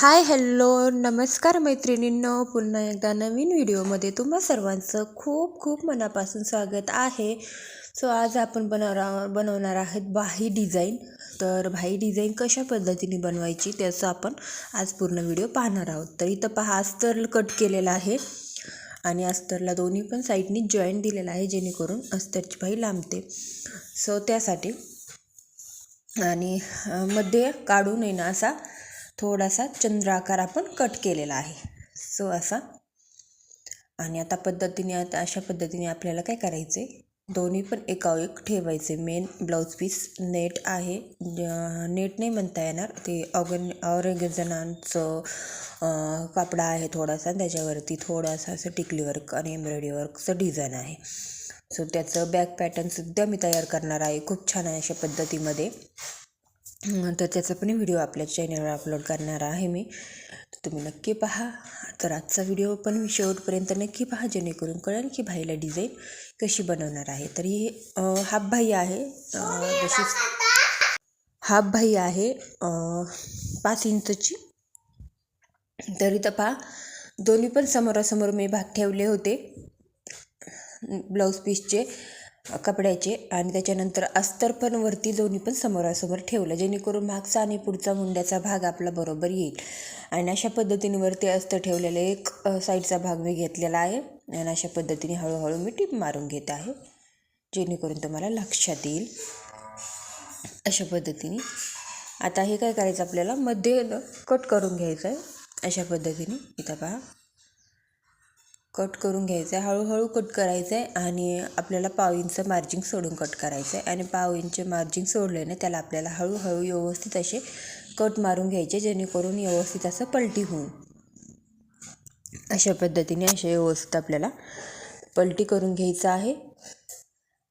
Hi hello नमस्कार मैत्रिणींनो. पुन्हा एकदा नवीन व्हिडिओमध्ये तुम्हा सर्वांचं खूप खूप मनापासून स्वागत आहे. सो आज आपण बनवणार बनवणार आहोत बाही डिझाईन. तर बाही डिझाईन कशा पद्धतीने बनवायची त्याचं आपण आज पूर्ण व्हिडिओ पाहणार आहोत. तर इथं पहा अस्तर कट केलेला आहे. आणि अस्तरला दोन्ही पण साईडनी जॉईंट दिलेला आहे जेणेकरून अस्तरची बाही लांबते. सो त्यासाठी आणि मध्ये काढून येणं असा थोडासा चंद्राकार आपण कट केलेला आहे. सो असा. आणि आता पद्धतीने आता अशा पद्धतीने आपल्याला काय करायचे दोन्ही पण एकावर एक ठेवायचे मेन ब्लाऊज पीस नेट आहे. ज- नेट नाही म्हणता येणार. ते ऑगन ऑर्गेजनांचं कापडा आहे थोडासा. त्याच्यावरती थोडासा असं टिकली वर्क आणि एम्ब्रॉयडरी वर्कचं डिझाईन आहे. सो त्याचं बॅक पॅटर्नसुद्धा मी तयार करणार आहे. खूप छान आहे अशा पद्धतीमध्ये. तर त्याचा पण व्हिडिओ आपल्या चॅनलवर अपलोड करणार आहे मी. तर तुम्ही नक्की पहा. तर आजचा व्हिडिओ पण मी शेवटपर्यंत नक्की पहा जेणेकरून कळेल की भाईला डिझाईन कशी बनवणार आहे. तर ही हाफ भाई आहे. जशीच हाफ भाई आहे पाच इंचची. तर तपा पहा दोन्ही पण समोरासमोर मी भाग ठेवले होते. ब्लाऊज पीसचे कपड्याचे आणि त्याच्यानंतर अस्तर पण वरती दोन्ही पण समोरासमोर ठेवलं जेणेकरून मागचा आणि पुढचा मुंड्याचा भाग आपला बरोबर येईल. आणि अशा पद्धतीने वरती अस्तर ठेवलेलं एक साईडचा भाग मी घेतलेला आहे आणि अशा पद्धतीने हळूहळू मी टीप मारून घेत आहे जेणेकरून तुम्हाला लक्षात येईल. अशा पद्धतीने. आता हे काय करायचं आपल्याला? मध्ये कट करून घ्यायचं आहे. अशा पद्धतीने. इथं पहा. कट करून घ्यायचं आहे. हळूहळू कट करायचं आहे आणि आपल्याला पाव मार्जिंग सोडून कट करायचं आहे. आणि पाव इंच मार्जिंग सोडले त्याला आपल्याला हळूहळू व्यवस्थित असे कट मारून घ्यायचे जेणेकरून व्यवस्थित असं पलटी होऊन. अशा पद्धतीने असे व्यवस्थित आपल्याला पलटी करून घ्यायचं आहे.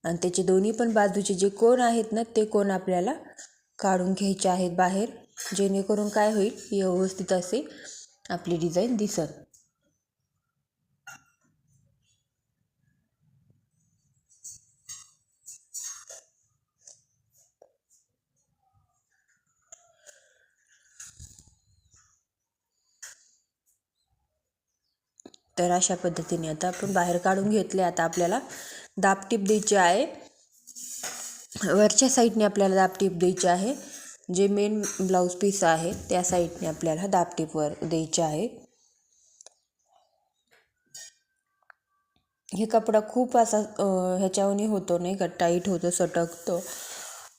आणि त्याचे दोन्ही पण बाजूचे जे कोण आहेत ना ते कोण आपल्याला काढून घ्यायचे आहेत बाहेर. जेणेकरून काय होईल व्यवस्थित असे आपली डिझाईन दिसल. तर अशा पद्धतीने आता आपण बाहेर काढून घेतले आता आपल्याला दाबटीप द्यायची आहे. वरच्या साईडने आपल्याला दाबटीप द्यायची आहे. जे मेन ब्लाऊज पीस आहे त्या साईडने आपल्याला दाबटीपवर द्यायचे आहे. हे कपडा खूप असा अं, ह्याच्यावनी होतो नाही का? टाईट होतो सटकतो.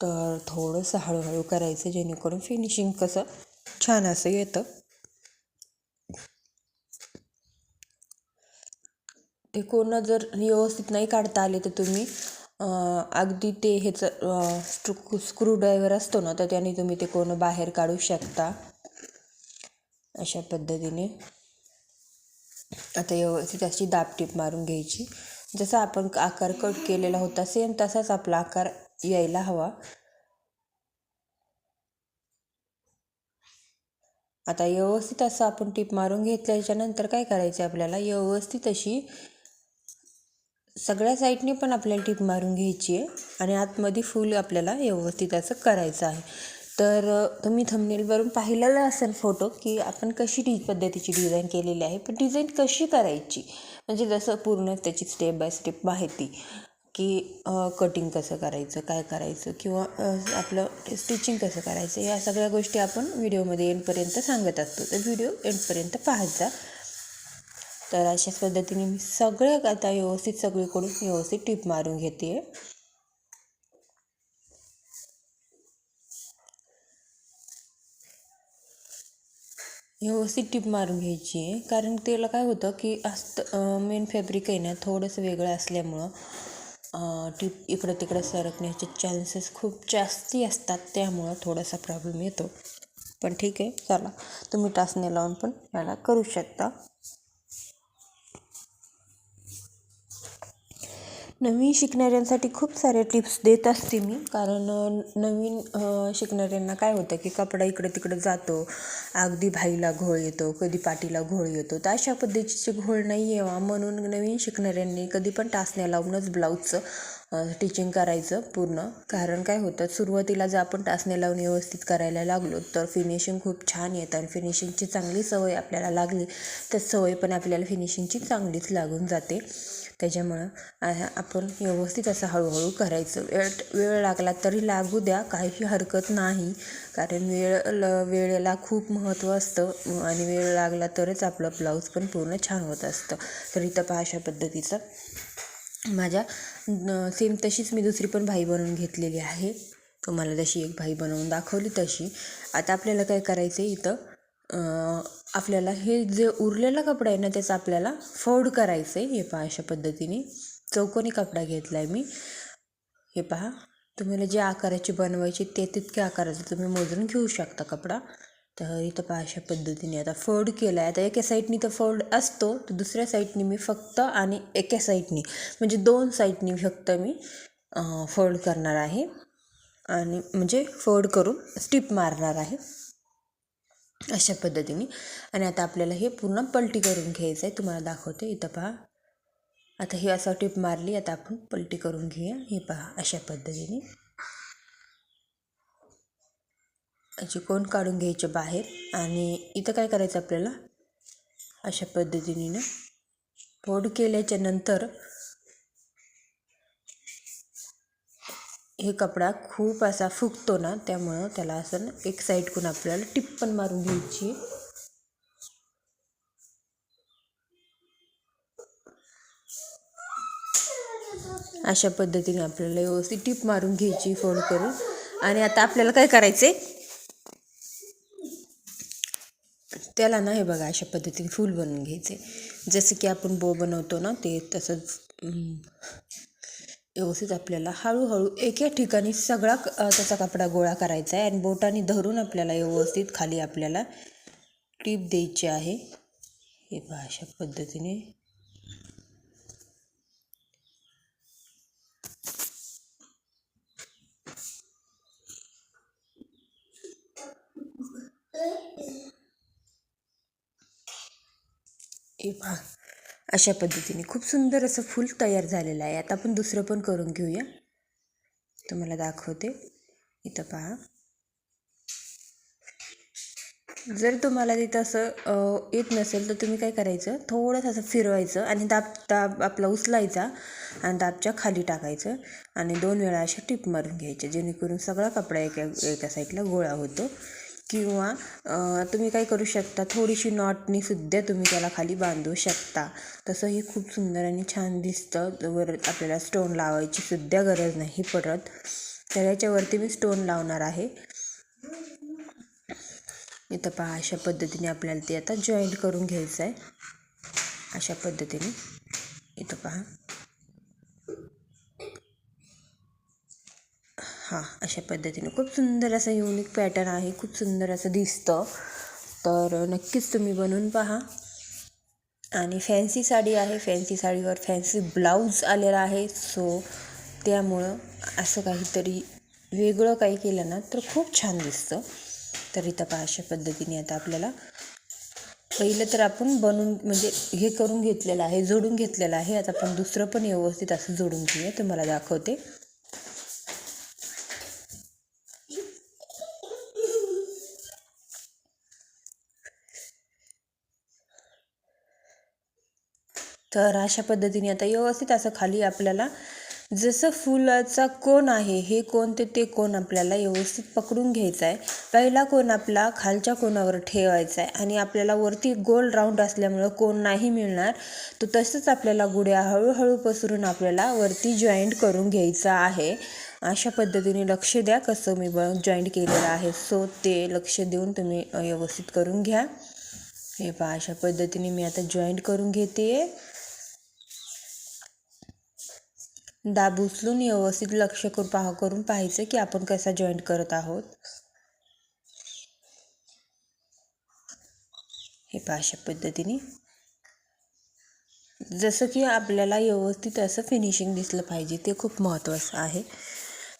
तर थोडंसं हळूहळू करायचं जेणेकरून फिनिशिंग कसं छान असं येतं. ते कोण जर व्यवस्थित नाही काढता आले तर तुम्ही अगदी ते ह्याचं स्क्रू स्क्रूड्रायव्हर असतो ना तर त्याने तुम्ही ते कोण बाहेर काढू शकता. अशा पद्धतीने. आता व्यवस्थित अशी दाबटीप मारून घ्यायची. जसा आपण आकार कट केलेला होता सेम तसाच आपला आकार यायला हवा. आता व्यवस्थित असं आपण टीप मारून घेतल्याच्यानंतर काय करायचं आपल्याला? व्यवस्थित अशी सगळ्या साईडने पण आपल्याला टीप मारून घ्यायची आहे आणि आतमध्ये फुल आपल्याला व्यवस्थित असं करायचं आहे. तर तुम्ही थंबनेलवरून पाहिलेला असेल फोटो की आपण कशी डी पद्धतीची डिझाईन केलेली आहे पण डिझाईन कशी करायची? म्हणजे जसं पूर्ण त्याची स्टेप बाय स्टेप माहिती की कटिंग कसं करायचं काय करायचं किंवा आपलं स्टिचिंग कसं करायचं या सगळ्या गोष्टी आपण व्हिडिओमध्ये एंडपर्यंत सांगत असतो. तर व्हिडिओ एंडपर्यंत पाहत जा. तर अशाच पद्धतीने मी सगळ्या आता व्यवस्थित सगळीकडून व्यवस्थित टीप मारून घेते. आहे व्यवस्थित टीप मारून घ्यायची आहे. कारण त्याला काय होतं की अस्त मेन फॅब्रिक आहे ना थोडंसं वेगळं असल्यामुळं टीप इकडं तिकडं सरकण्याचे चान्सेस खूप जास्ती असतात. त्यामुळं थोडासा प्रॉब्लेम येतो. पण ठीक आहे चला. तुम्ही टाचणे लावून पण याला करू शकता. नवीन शिकणाऱ्यांसाठी खूप सारे टिप्स देत असते मी. कारण नवीन शिकणाऱ्यांना काय होतं की कपडा इकडे तिकडे जातो अगदी भाईला घोळ येतो कधी पाठीला घोळ येतो. तर अशा पद्धतीचे घोळ नाही यावा म्हणून नवीन शिकणाऱ्यांनी कधी पण टाचण्या लावूनच ब्लाऊजचं टिचिंग करायचं पूर्ण. कारण काय होतं सुरुवातीला जर आपण टाचण्या लावून व्यवस्थित करायला लागलो तर फिनिशिंग खूप छान येतं आणि फिनिशिंगची चांगली सवय आपल्याला लागली तर सवय पण आपल्याला फिनिशिंगची चांगलीच लागून जाते. त्याच्यामुळं आपण व्यवस्थित असं हळूहळू करायचं. वेळ वेळ लागला तरी लागू द्या काही हरकत नाही. कारण वेळ ल वेळेला खूप महत्त्व असतं आणि वेळ लागला तरच आपलं ब्लाऊज पण पूर्ण छान होत असतं. तर इथं पहा अशा पद्धतीचं. माझ्या सेम तशीच मी दुसरी पण भाई बनवून घेतलेली आहे. तुम्हाला जशी एक भाई बनवून दाखवली तशी. आता आपल्याला काय करायचं आहे इथं आपल्याला हे जे उरलेला कपडा आहे ना त्याचा आपल्याला फोल्ड करायचं आहे हे पहा अशा पद्धतीने चौकोनी कपडा घेतला आहे मी. हे पहा तुम्हाला जे आकाराची बनवायची ते तितक्या आकाराचं तुम्ही मोजून घेऊ शकता कपडा. तर इथं पहा अशा पद्धतीने आता फोल्ड केला आहे आता एका साईडनी तर फोल्ड असतो तर दुसऱ्या साईडनी मी फक्त आणि एका साईडनी म्हणजे दोन साईडनी फक्त मी फोल्ड करणार आहे. आणि म्हणजे फोल्ड करून स्टिप मारणार आहे. अशा पद्धतीने. आणि आता आपल्याला हे पूर्ण पलटी करून घ्यायचं आहे. तुम्हाला दाखवते. इथं पहा. आता ही असं टिप मारली. आता आपण पलटी करून घेऊया. हे पहा. अशा पद्धतीने. अशी कोण काढून घ्यायचे बाहेर? आणि इथं काय करायचं आपल्याला? अशा पद्धतीने ना फोड केल्याच्यानंतर हे कपडा खूप असा फुगतो ना त्यामुळं त्याला असं एक साईडकडून आपल्याला टिप पण मारून घ्यायची. अशा पद्धतीने आपल्याला व्यवस्थित टिप मारून घ्यायची फोल्ड करून. आणि आता आपल्याला काय करायचे त्याला ना हे बघा अशा पद्धतीने फूल बनवून घ्यायचे जसं की आपण बो बनवतो ना ते तसंच व्यवस्थित आपल्याला हळूहळू एका ठिकाणी सगळा त्याचा कपडा गोळा करायचा आहे आणि बोटाने धरून आपल्याला व्यवस्थित खाली आपल्याला टीप द्यायची आहे. हे अशा पद्धतीने. हे पहा. अशा पद्धतीने. खूप सुंदर असं फूल तयार झालेलं आहे. आता आपण दुसरं पण करून घेऊया. तुम्हाला दाखवते. इथं पहा. जर तुम्हाला तिथं असं येत नसेल तर तुम्ही काय करायचं? थोडंसं असं फिरवायचं आणि दाब दाब आपला उचलायचा आणि दाबच्या खाली टाकायचं आणि दोन वेळा अशा टिप मारून घ्यायच्या. जेणेकरून सगळा कपडा एका एका साईडला गोळा होतो. किंवा तुम्ही काय करू शकता थोडीशी नॉटनी सुद्धा तुम्ही त्याला खाली बांधू शकता. तसं हे खूप सुंदर आणि छान दिसतं. वर आपल्याला स्टोन लावायची सुद्धा गरज नाही पडत. तर याच्यावरती मी स्टोन लावणार आहे. इथं पहा अशा पद्धतीने आपल्याला ते आता जॉईंट करून घ्यायचं आहे अशा पद्धतीने. इथं पहा. हां अशा पद्धतीने. खूप सुंदर असं युनिक पॅटर्न आहे खूप सुंदर असं दिसतं. तर नक्कीच तुम्ही बनवून पहा. आणि फॅन्सी साडी आहे फॅन्सी साडीवर फॅन्सी ब्लाऊज आलेला आहे. सो त्यामुळं असं काहीतरी वेगळं काही केलं ना तर खूप छान दिसतं. तर इथं पहा अशा पद्धतीने आता आपल्याला पहिलं तर आपण बनवून म्हणजे हे करून घेतलेलं आहे जोडून घेतलेलं आहे. आता आपण दुसरं पण व्यवस्थित असं जोडून घेऊया. तुम्हाला दाखवते. तर अशा पद्धतीने आता व्यवस्थित असं खाली आपल्याला जसं फुलाचा कोण आहे हे कोण ते ते कोण आपल्याला व्यवस्थित पकडून घ्यायचा आहे. पहिला कोण आपला खालच्या कोणावर ठेवायचा आहे आणि आपल्याला वरती गोल राऊंड असल्यामुळं कोण नाही मिळणार. तर तसंच आपल्याला गुड्या हळूहळू पसरून आपल्याला वरती जॉईंट करून घ्यायचं आहे. अशा पद्धतीने लक्ष द्या कसं मी ब जॉईंट केलेलं आहे. सो ते लक्ष देऊन तुम्ही व्यवस्थित करून घ्या. हे पहा अशा पद्धतीने मी आता जॉईंट करून घेते आहे दाब उचलून व्यवस्थित लक्ष करून पाह करून पाहायचं की आपण कसा जॉईंट करत आहोत. हे पहा अशा पद्धतीने. जसं की आपल्याला व्यवस्थित असं फिनिशिंग दिसलं पाहिजे ते खूप महत्त्वाचं आहे.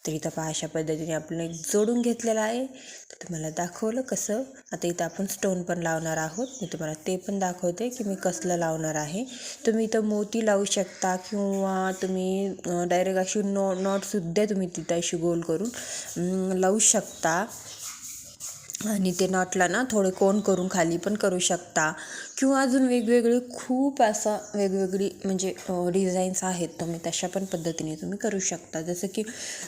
तर इथं पहा अशा पद्धतीने आपण एक जोडून घेतलेलं आहे. तर तुम्हाला दाखवलं कसं. आता इथं आपण स्टोन पण लावणार आहोत. मी तुम्हाला ते पण दाखवते की मी कसलं लावणार आहे. तुम्ही इथं मोती लावू शकता किंवा तुम्ही डायरेक्ट अशी नो नॉटसुद्धा तुम्ही तिथं अशी गोल करून लावू शकता. आणि ते नॉटला ना थोडे कोण करून खाली पण करू शकता. किंवा अजून वेगवेगळे खूप असं वेगवेगळी म्हणजे डिझाईन्स आहेत. तुम्ही तशा पण पद्धतीने तुम्ही करू शकता. जसं की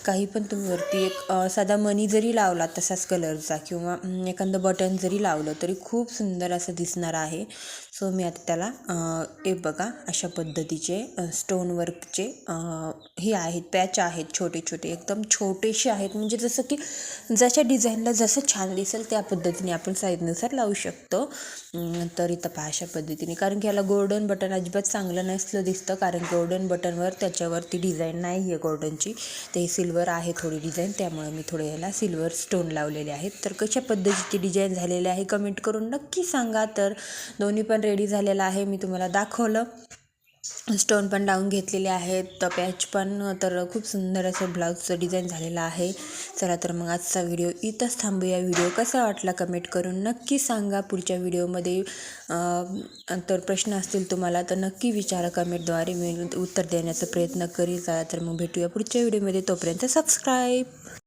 काही पण तुम्ही वरती एक साधा मनी जरी लावला तसाच कलरचा किंवा एखादं बटन जरी लावलं तरी खूप सुंदर असं दिसणार आहे. सो मी आता त्याला हे बघा अशा पद्धतीचे स्टोन वर्कचे हे आहेत पॅच आहेत छोटे छोटे एकदम छोटेसे आहेत. म्हणजे जसं की जशा डिझाईनला जसं छान दिसेल त्या पद्धतीने आपण साईजनुसार लावू शकतो. तरी तर इथं पहा अशा पद्धतीने. कारण की याला गोल्डन बटन अजिबात चांगलं नसलं दिसतं. कारण गोल्डन बटनवर त्याच्यावरती डिझाईन नाही आहे गोल्डनची ते सिल्वर आहे थोडी डिझाईन त्यामुळे मी थोडे याला सिल्वर स्टोन लावलेले आहेत. तर कशा पद्धतीची डिझाईन झालेली आहे? कमेंट करून नक्की सांगा. तर दोन्ही पण रेडी झालेलं आहे. मी तुम्हाला दाखवलं. स्टोन पण लावून घेतलेले आहेत. तर पॅच पण तर खूप सुंदर असं ब्लाऊजचं डिझाईन झालेलं आहे. चला तर मग आजचा व्हिडिओ इथंच थांबूया. व्हिडिओ कसा वाटला कमेंट करून नक्की सांगा. पुढच्या व्हिडिओमध्ये तर प्रश्न असतील तुम्हाला तर नक्की विचारा कमेंटद्वारे मी उत्तर देण्याचा प्रयत्न करील चला तर मग भेटूया पुढच्या व्हिडिओमध्ये तोपर्यंत सबस्क्राईब